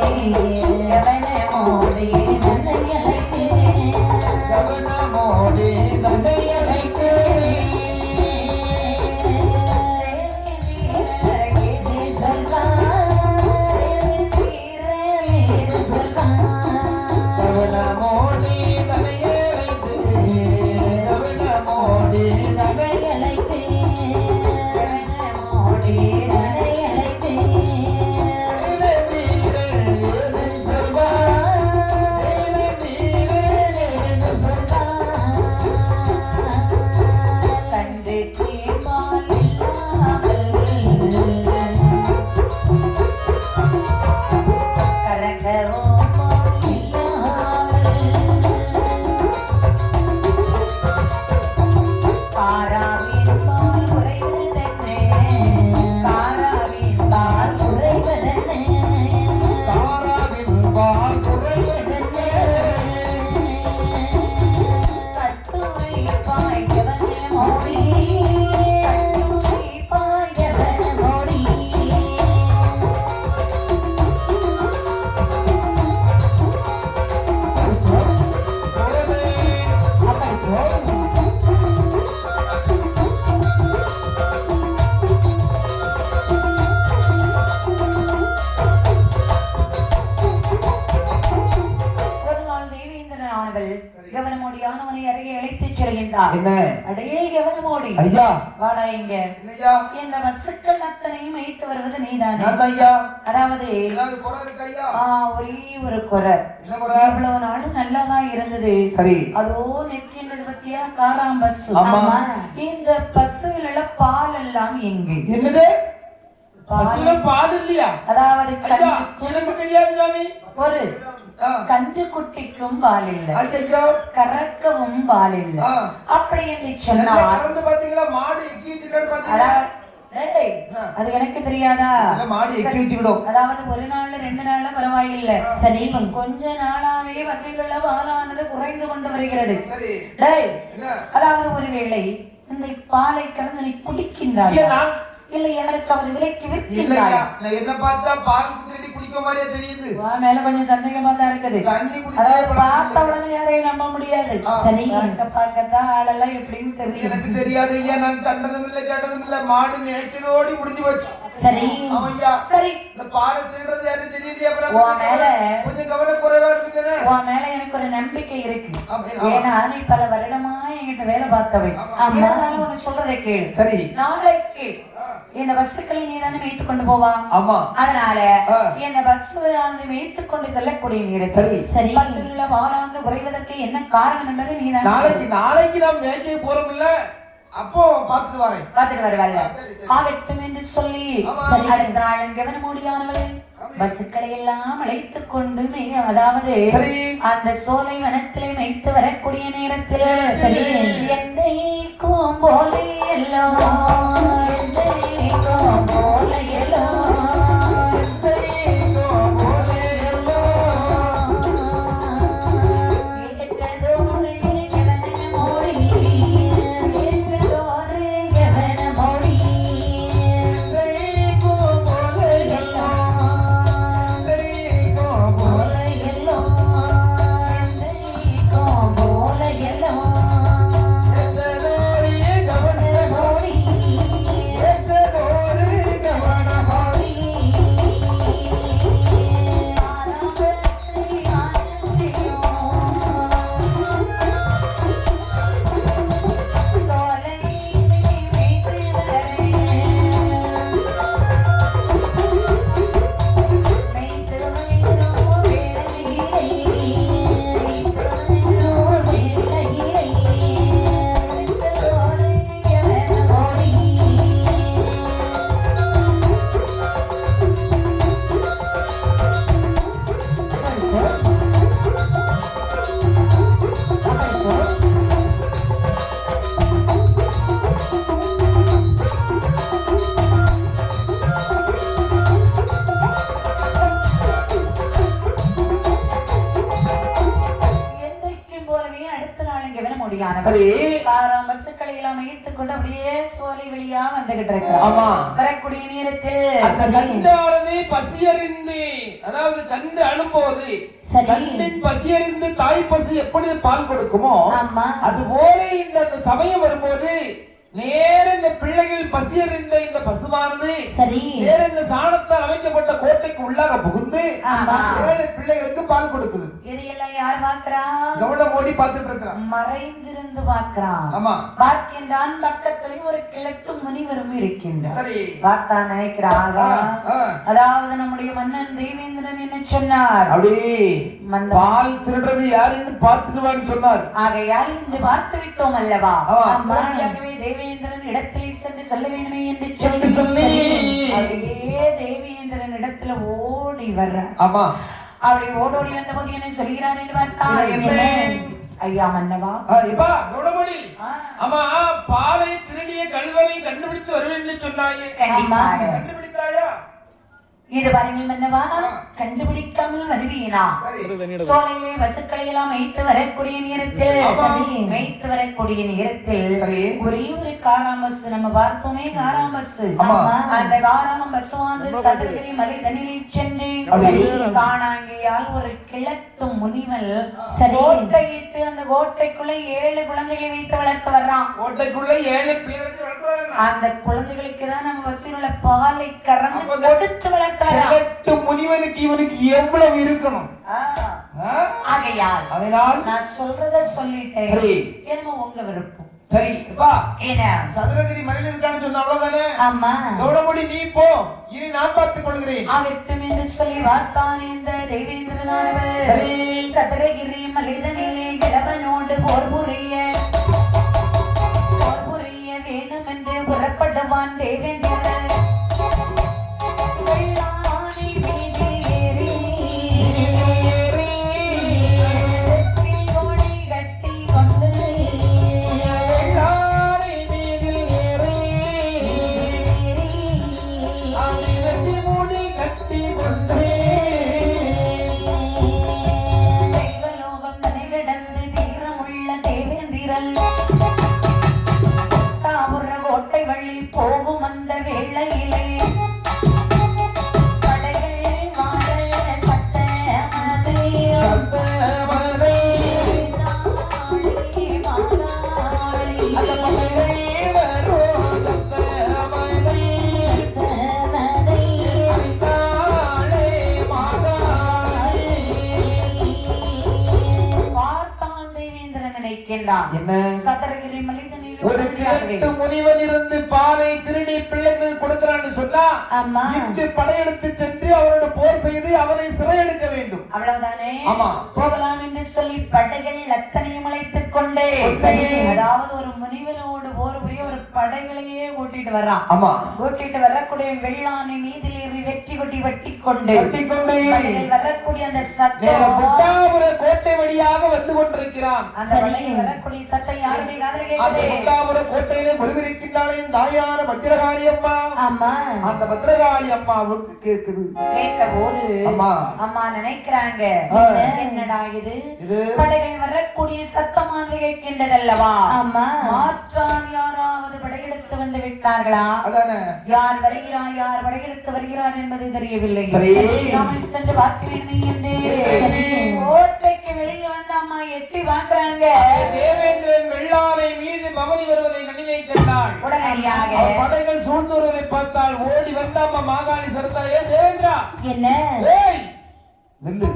கவனமோடு அடையே கவனமோடி. ஐயா. வாடா இங்க. என்னய்யா இந்த வசுக்கள் அத்தனையும் வைத்து வருவது நீதானே? ஐயா? அதாவது ஒரே ஒரு குறை. இவ்வளவு நாளும் இருந்தது. சரி. அதோ நிற்கின்றது பத்தியா? காராம் பஸ் ஆமா. இந்த உள்ள பால் எல்லாம் எங்கு? என்னது? பால். பசுல பால் இல்லையா? அதாவது எனக்கு தெரியாது சாமி. ஒரு கன்று குட்டிக்கும் பால் இல்லை கறக்கவும் பால் இல்லை. அப்படி என்று சொன்னார் பாத்தீங்களா மாடு. அது எனக்கு தெரியாதா? மாடு அதாவது ஒரு நாள்ல ரெண்டு நாள்ல பரவாயில்லை. சரி கொஞ்ச நாளாவே வசதியுள்ள பாலானது குறைந்து கொண்டு வருகிறது. அதாவது ஒருவேளை இந்த பாலை கறந்து நீ குடிக்கின்றாய்? இல்ல யாருக்காவது விலைக்கு விற்கின்றாய்? நான் என்ன பார்த்தா பால் திருடி குடிக்க மாதிரியே தெரியுது. வா மேல கொஞ்சம் சந்தேகமா தான் இருக்குது. தண்ணி குடிச்சா அதாவது பார்த்த. உடனே யாரையும் நம்ப முடியாது. சரி பார்க்க பார்க்கத்தான் ஆளெல்லாம் எப்படின்னு எனக்கு தெரியும் தெரியாது ஐயா நான் கண்டதும் இல்ல கேட்டதும் இல்ல. மாடு மேய்க்கிறதோடி முடிஞ்சு போச்சு. சரி. ஐயா சரி. இந்த யாரும் அப்புறம் உன் மேல- கொஞ்சம் இருக்குதுன்னு உன் மேல எனக்கு ஒரு நம்பிக்கை இருக்கு. ஏன்னா நீ பல வருடமா என்கிட்ட வேலை பார்த்தவை ஆமா. இருந்தாலும் ஒண்ணு சொல்றதை கேளு. சரி. நாளைக்கு. இந்த பஸ்ஸுக்களை நீ தானே மேய்த்து கொண்டு போவா? ஆமா. அதனால. இந்த பஸ் வந்து மேய்த்து கொண்டு செல்லக்கூடிய நேரத்தில் சரி. சரி. பஸ்ஸில் வாராந்து குறைவதற்கு என்ன காரணம் என்பதை நீ தான் நாளைக்கு நாளைக்கு நான் மேய்க்க போறோம் இல்ல அப்போ பார்த்துட்டு வரேன் பார்த்துட்டு சரி. ஆகட்டும் என்று சொல்லி அடுத்த நாளும் கவனமூடியானவளே பஸ்ஸுக்களை எல்லாம் அழைத்துக் கொண்டு அதாவது அந்த சோலை வனத்திலே மேய்த்து வரக்கூடிய நேரத்தில் சரி. என்னை கோம்போலை எல்லோ என்னை கோம்போலை எல்லோ சரி. பஸ்ஸுக்களை எல்லாம் கொண்டு அப்படியே சோலை வழியா வந்துகிட்டு இருக்கிறார் ஆமா. வரக்கூடிய நேரத்தில். அந்த கண்டானது பசியறிந்து அதாவது கண்டு அழும்போது. கண்ணின் பசியறிந்து தாய் பசி எப்படி பால் கொடுக்குமோ அது போல இந்த சமயம் வரும்போது நேர இந்த பிள்ளைகள் பசியறிந்த இந்த பசுவானது சரி. நேர இந்த சாணத்தால் அமைக்கப்பட்ட கோட்டைக்கு உள்ளாக புகுந்து ஆமா. ஏழு பிள்ளைகளுக்கு பால் கொடுக்குது. இதையெல்லாம் யார் பார்க்கிறா கவனம் ஓடி பார்த்துட்டு இருக்கிறான் மறைந்திருந்து பார்க்கிறான் ஆமா. பார்க்கின்றான் பக்கத்திலே ஒரு கிழட்டு முனிவரும் இருக்கின்றார். சரி. பார்த்தான் நினைக்கிறாங்க. அதாவது நம்முடைய மன்னன் தேவேந்திரன் என்ன சொன்னார்? அப்படி பால் திருடுறது யாருன்னு பார்த்துடுவான்னு சொன்னார். ஆகையால் இன்று பார்த்து விட்டோம் அல்லவா? ஆமா. தேவேந்திரன் இடத்திலே சென்று சொல்ல வேண்டுமே என்று சொல்லி சொல்லி. அப்படியே தேவேந்திரன் இடத்துல ஓடி வர்றார். ஆமா. அப்படி ஓடோடி வந்த போது என்ன சொல்கிறார் என்று பார்த்தால்? ஐயா மன்னவா? இப்பா கவனமொழி ஆ, ஆமா பாலை திருடிய கல்வனை கண்டுபிடித்து வருவேன்னு சொன்னாயே. கண்டிப்பாக. கண்டுபிடித்தாயா? இது மன்னவா ஆ. கண்டுபிடிக்காமல் வருவீனா சரி சோலையிலே வசுக்களை எல்லாம் வைத்து வரக்கூடிய நேரத்தில் வைத்து வரக்கூடிய நேரத்தில். ஒரே ஒரு காராம் பஸ் நம்ம பார்த்தோமே காராம் பஸ். அந்த காராம் பஸ் வந்து சதுரகிரி மலை தனிலே சென்று. சாணாங்கியால் ஒரு கிழட்டு முனிவல். கோட்டையிட்டு அந்த கோட்டைக்குள்ள ஏழு குழந்தைகளை வைத்து வளர்த்து வர்றான் கோட்டைக்குள்ள ஏழு அந்த குழந்தைகளுக்கு தான் நம்ம வசூல் உள்ள பாலை கறந்து கொடுத்து வளர்த்து கிழட்டு முனிவனுக்கு இவனுக்கு எவ்வளவு இருக்கணும்? ஆகையால் அதனால் நான் சொல்றத சொல்லிட்டேன். சரி. என்னமோ உங்க விருப்பம். சரி என்ன? சதுரகிரி மலையில் இருக்கான்னு சொன்ன அவ்வளவுதானே? ஆமா. கவனமொழி நீ போ. இனி நான் பார்த்துக் கொள்கிறேன். ஆகட்டும் என்று சொல்லி வார்த்தான் இந்த தெய்வேந்திரனானவர் சரி. சதுரகிரி மலிதனிலே கிழவனோடு போர் புரிய போர் புரிய வேணும் என்று புறப்படுவான் தேவேந்திரன் நினைக்கின்றான் என்ன? சதுரகிரி மலிதனில் ஒரு கிழட்டு முனிவன் இருந்து பாலை திருடி பிள்ளைகள் கொடுக்கிறான்னு சொன்னா இன்று படையெடுத்து சென்று அவனோட போர் செய்து அவனை சிறையெடுக்க வேண்டும். அவ்வளவுதானே? ஆமா. போகலாம் என்று சொல்லி படைகள் அத்தனையும் அழைத்துக் கொண்டே. அதாவது ஒரு முனிவனோடு போர் புரிய ஒரு படைகளையே கூட்டிட்டு வர்றான். ஆமா. கூட்டிட்டு வரக்கூடிய வெள்ளானை மீதில் ஏறி வெற்றி கொட்டி வெட்டி கொண்டு வரக்கூடிய அந்த புத்தாபுர கோட்டை வழியாக வந்து கொண்டிருக்கிறான். அந்த படைகள் வரக்கூடிய சத்தம் யாருடைய காதல அந்த கேட்குது புத்தாபுர கோட்டையிலே கொலுவிருக்கின்றாளே தாயான பத்திரகாளி அம்மா. ஆமா. அந்த பத்திரகாளி அம்மாவுக்கு கேக்குது கேட்ட போது அம்மா. அம்மா நினைக்கிறாங்க. என்னடா இது? படைகள் வரக்கூடிய சத்தமானது கேட்கின்றதல்லவா? ஆமா. மாற்றான் யாராவது படையெடுத்து வந்து விட்டார்களா? அதானே. யார் வருகிறார் யார் படையெடுத்து வருகிறார் என்பது தெரியவில்லை. நாமல் சென்று பார்க்க வேண்டுமே என்று. கோட்டைக்கு வெளியே அம்மா எட்டி பார்க்கறாங்க. தேவேந்திரன் வெள்ளானை மீது பவனி வருவதை கண்ணினை கண்டாள். உடனடியாக. படைகள் சூழ்ந்து வருவதை பார்த்தால் ஓடி வந்த அம்மா மாகாளி சரத்தா. ஏ தேவேந்திரா. என்ன? ஏய் நில்லு.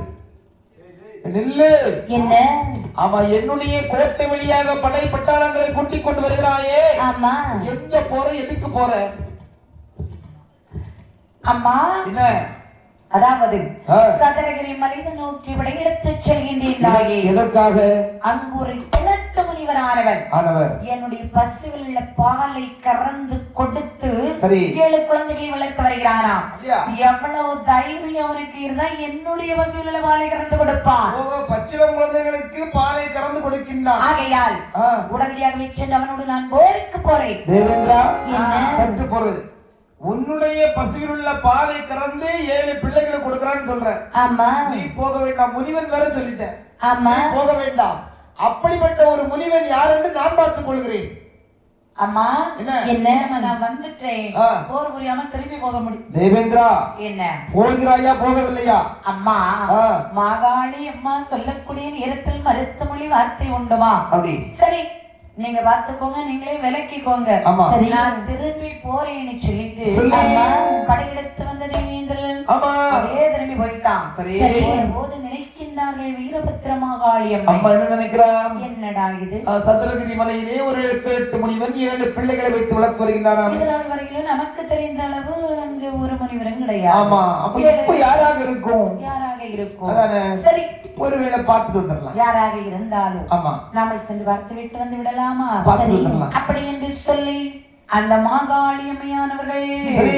நில்லு. என்ன? ஆமா என்னுடைய கோட்டை வழியாக படை பட்டாளங்களை கூட்டிக் கொண்டு வருகிறாயே. ஆமா. எங்க போற? எதுக்கு போற? அம்மா. என்ன? அதாவது. சதுரகிரி மலைதை நோக்கி விடையெடுத்து செல்கின்றாயே எதற்காக? அங்கு ஒரு கிழட்டு முனிவரானவன் ஆனவர். என்னுடைய பசுவில் உள்ள பாலை கறந்து கொடுத்து. ஏழு குழந்தைகளை வளர்த்து அப்படியா? எவ்வளவு தைரியம் அவனுக்கு இருந்தா என்னுடைய பசுவில் உள்ள பாலை கறந்து கொடுப்பான். பச்சிளம் குழந்தைகளுக்கு பாலை கறந்து கொடுக்கின்றான். ஆகையால் உடனடியாக சென்று அவனோடு நான் போருக்கு போறேன். தேவேந்திரா என்ன? சற்று பொறு. உன்னுடைய பசுவில் உள்ள பாலை கறந்து ஏழு பிள்ளைகளுக்கு கொடுக்கறான்னு சொல்ற ஆமா. நீ போக வேண்டாம் முனிவன் வேற சொல்லிட்டேன். ஆமா. போக வேண்டாம். அப்படிப்பட்ட ஒரு முனிவன் யார் என்று நான் பார்த்துக் கொள்கிறேன். அம்மா என்ன? நான் வந்துட்டேன். போர் புரியாம திரும்பி போக முடியும் தேவேந்திரா என்ன? போகிறாயா போகவில்லையா? அம்மா ஆ. மாகாளி அம்மா சொல்லக்கூடிய நேரத்தில் மருத்துவ மொழி வார்த்தை உண்டுமா? அப்படி. சரி. நீங்க பார்த்துக்கோங்க நீங்களே விலக்கிக்கோங்க. சரி நான் திரும்பி போறேன்னு சொல்லிட்டு படையெடுத்து வந்த தேவேந்திரன் அப்படியே திரும்பி போயிட்டான். சரி. போது நினைக்கின்றார்கள் வீரபத்திர மாகாளி அம்மா அம்மா என்ன நினைக்கிறான் என்னடா இது? சதுரகிரி மலையிலே ஒரு எட்டு முனிவன் ஏழு பிள்ளைகளை வைத்து வளர்த்து வருகின்றாராம். வரையிலும் நமக்கு தெரிந்த அளவு அங்கு ஒரு மணிவரும் கிடையாது. ஆமா அப்ப இப்ப யாராக இருக்கும்? யாராக இருக்கும்? அதானே? சரி. ஒருவேளை பார்த்துட்டு வந்துடலாம். யாராக இருந்தாலும் ஆமா. நாம சென்று பார்த்து விட்டு வந்து விடலாமா? பார்த்து சரி. அப்படி என்று சொல்லி அந்த மாகாளி அம்மையானவர்கள் சரி.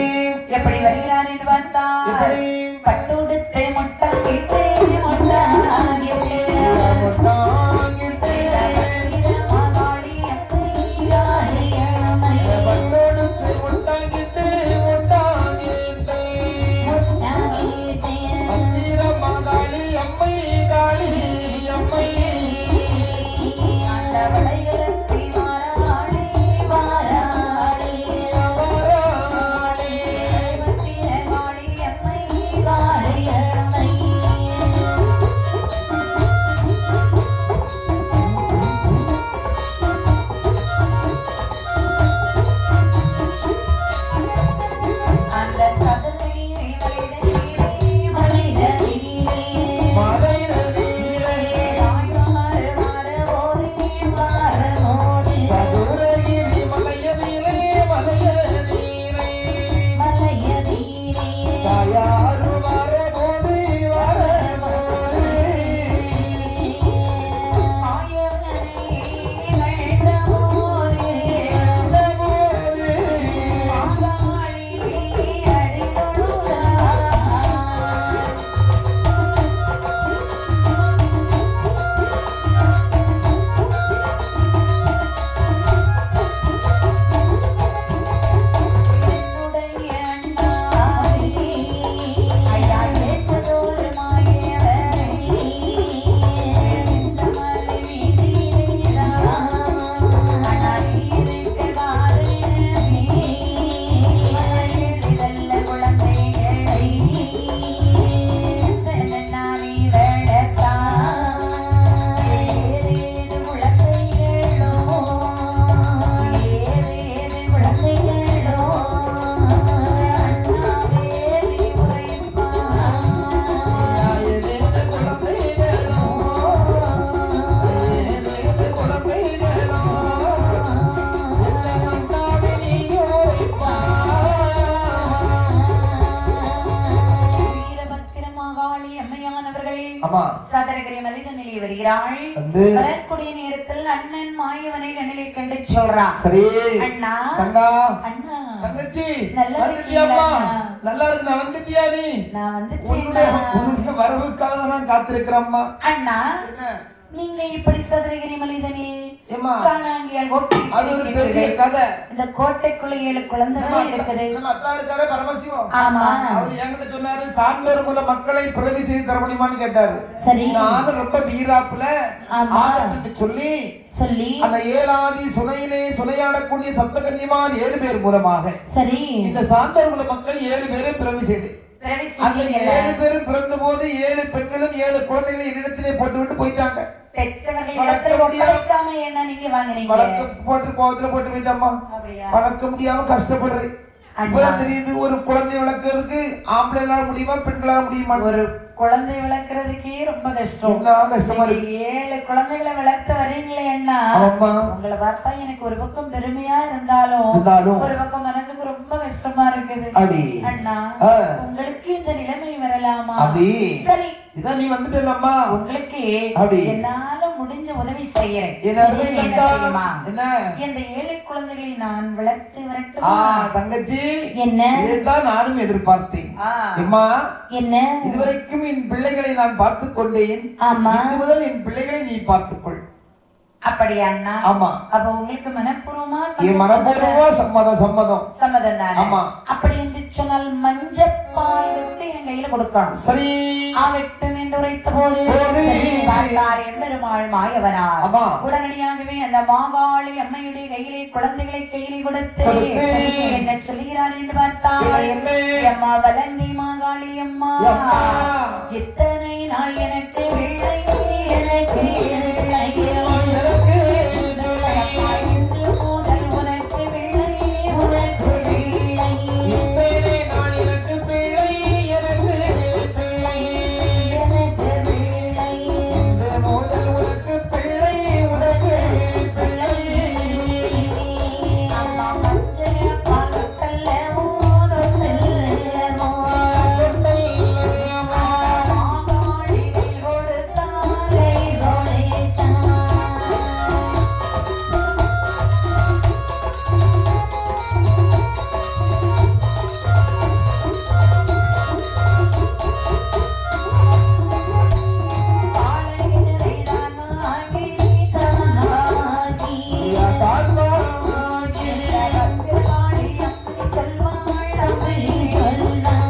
எப்படி வருகிறார் என்று பார்த்தால் எப்படி? பட்டுடுத்தை மொட்டாங்கிட்டு ஆமா சதரகிரி மலிதனிலே வருகிறாள். வரக்கூடிய நேரத்தில் அண்ணன் மாயவனை கண்ணிலே கண்டு சொல்றான். சரி. அண்ணா தங்கா அண்ணா தங்கச்சி நல்லா இருக்கீங்களா? நல்லா நான் வந்துட்டியா நீ? நான் உன்னுடைய வந்துட்டேன் உன்னுடைய வரவுக்காக நான் காத்திருக்கிறேம்மா அண்ணா என்ன? நீங்க இப்படி சதுரகிரி ஏம்மா? சாணாங்கியால் ஓட்டி அது ஒரு பெரிய கதை. இந்த கோட்டைக்குள்ள ஏழு குழந்தைகள் இருக்குது. நம்ம அத்தா இருக்காரு பரமசிவம். ஆமா. அவர் என்கிட்ட சொன்னாரு சான்றோர் குல மக்களை பிறவி செய்து தர முடியுமான்னு கேட்டாரு. சரி. நானும் ரொம்ப வீராப்புல. ஆகட்டும்னு சொல்லி சொல்லி. அந்த ஏழாதி சுனையிலே சுனையாடக்கூடிய சப்தகன்னிமார் ஏழு பேர் மூலமாக சரி. இந்த சான்றோர் குல மக்கள் ஏழு பேரும் பிறவி செய்து அந்த? ஏழு பேரும் பிறந்த போது ஏழு பெண்களும் ஏழு குழந்தைகளை என்னிடத்திலே போட்டு விட்டு போயிட்டாங்க என்ன போட்டு கோவத்துல போட்டு போயிட்டம்மா. வளர்க்க முடியாம கஷ்டப்படுறேன். இப்பதான் தெரியுது ஒரு குழந்தை வளர்க்கறதுக்கு ஆம்பளைலாம் முடியுமா பெண்களால முடியுமா? ஒரு குழந்தை வளர்க்கறதுக்கே ரொம்ப கஷ்டம். என்ன கஷ்டமா இருக்கு? ஏழு குழந்தைகளை வளர்த்து வரீங்களே அண்ணா. ஆமா உங்களை பார்த்தா எனக்கு ஒரு பக்கம் பெருமையா இருந்தாலும் ஒரு பக்கம் மனசுக்கு ரொம்ப கஷ்டமா இருக்குது. அண்ணா ஆ. உங்களுக்கு இந்த நிலைமை வரலாமா அப்படி. சரி. இதான் நீ வந்துட்டேல்லம்மா உங்களுக்கு அப்படி. என்னால முடிஞ்ச உதவி செய்யறேன். என்ன இந்த ஏழை குழந்தைகளை நான் வளர்த்து வரட்டுமா? தங்கச்சி. என்ன? இதைத்தான் நானும் எதிர்பார்த்தேன். ஆ. எம்மா என்ன? இதுவரைக்கும் என் பிள்ளைகளை நான் பார்த்துக் கொண்டேன் ஆமா முதல் என் பிள்ளைகளை நீ பார்த்துக்கொள். அப்படியாண்ணா? ஆமா. அப்ப உங்களுக்கு மனப்பூர்வமா சம்மதம் சம்மதம். சம்மதம் அப்படி என்று சொன்னால் மஞ்சப்பால் எடுத்து கொடுக்கணும். சரி. ஆகட்டும் உடனடியாகவே அந்த மாவாளி அம்மையுடைய கையிலே குழந்தைகளை கையிலே கொடுத்து என்ன சொல்கிறார் என்று பார்த்தார். அம்மா வலன்னி மாகாளி அம்மா. எத்தனை நாள் எனக்கு எனக்கு 到你家里来